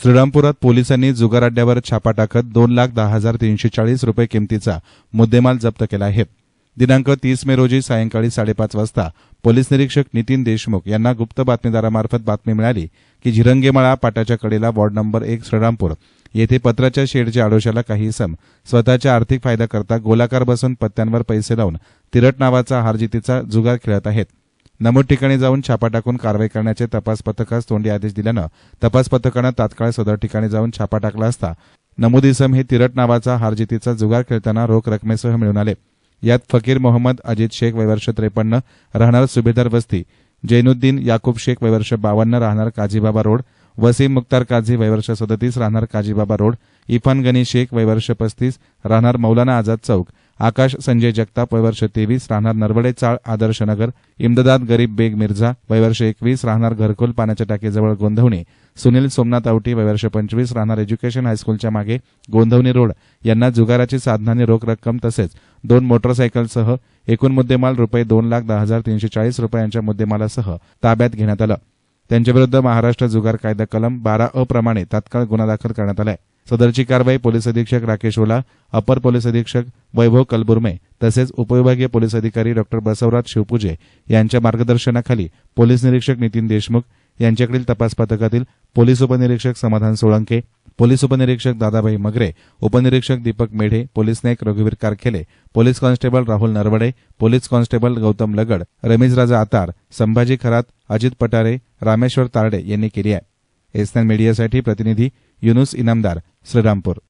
श्रीरामपुरात पोलिसांनी जुगार अड्ड्यावर छापा टाकत दोन लाख दहा हजार तीनशे चाळीस रुपये किमतीचा मुद्देमाल जप्त केला आहे. दिनांक तीस मे रोजी सायंकाळी साडेपाच वाजता पोलीस निरीक्षक नितीन देशमुख यांना गुप्त बातमीदारामार्फत बातमी मिळाली की झिरंगेमाळा पाटाच्या कडेला वॉर्ड नंबर एक श्रीरामपूर येथे पत्राच्या शेडच्या आडोशाला काही इसम स्वतःच्या आर्थिक फायद्याकरता गोलाकार बसून पत्त्यांवर पैसे लावून तिरट नावाचा हारजितीचा जुगार खेळत आहेत. नमूद ठिकाणी जाऊन छापा टाकून कारवाई करण्याचे तपास पथकास तोंडी आदेश दिल्यानं तपास पथकानं तात्काळ सदर ठिकाणी जाऊन छापा टाकला असता. नमूद इसम हे तिरट नावाचा हारजितीचा जुगार खेळताना रोख रकमेसह मिळून आले. यात फकीर मोहम्मद अजित शेख वैवर्ष त्रेपन्न राहणार सुभेदार वस्ती जैनुद्दीन याकूब शेख वैवर्ष बावन्न राहणार काजीबाबा रोड वसीम मुख्तार काझी वैवर्ष सदतीस राहणार काजीबाबा रोड इफान गनी शेख वैवर्ष पस्तीस राहणार मौलाना आझाद चौक. आकाश संजय जगताप वयवर्ष तेवीस राहणार नरवडे चाळ आदर्श नगर इमदाद गरीब बेग मिर्झा वयवर्ष एकवीस राहणार घरकुल पाण्याच्या टाकीजवळ गोंधवणी सुनील सोमनाथ आवटी वयवर्ष पंचवीस राहणार एज्युकेशन हायस्कूलच्या मागे गोंधवणी रोड यांना जुगाराची साधनाने रोख रक्कम तसेच दोन मोटरसायकलसह एकूण मुद्देमाल रुपये दोन लाख दहा हजार तीनशे चाळीस रुपयांच्या मुद्देमालासह ताब्यात घेण्यात आलं. त्यांच्याविरुद्ध महाराष्ट्र जुगार कायदा कलम बारा अप्रमाणे प्रमाणे तात्काळ गुन्हा दाखल करण्यात आलाय. सदरची कारवाई पोलीस अधीक्षक राकेश ओला अपर पोलीस अधीक्षक वैभव कलबुर्मे तसेच उपविभागीय पोलीस अधिकारी डॉक्टर बसवराज शिवपूजे यांच्या मार्गदर्शनाखाली पोलीस निरीक्षक नितीन देशमुख यांच्याकडील तपास पथकातील पोलीस उपनिरीक्षक समाधान सोळंके पोलीस उपनिरीक्षक दादाभाई मगरे उपनिरीक्षक दीपक मेढे पोलीस नायक रघुवीर Karkhele police constable Rahul Narwade police constable Gautam Lagad Ramesh Raja Atar Sambhaji Kharat Ajit Patare Rameshwar Tarde यांनी केली आहे. एसनान मीडियासाठी प्रतिनिधी युनुस इनामदार श्रीरामपूर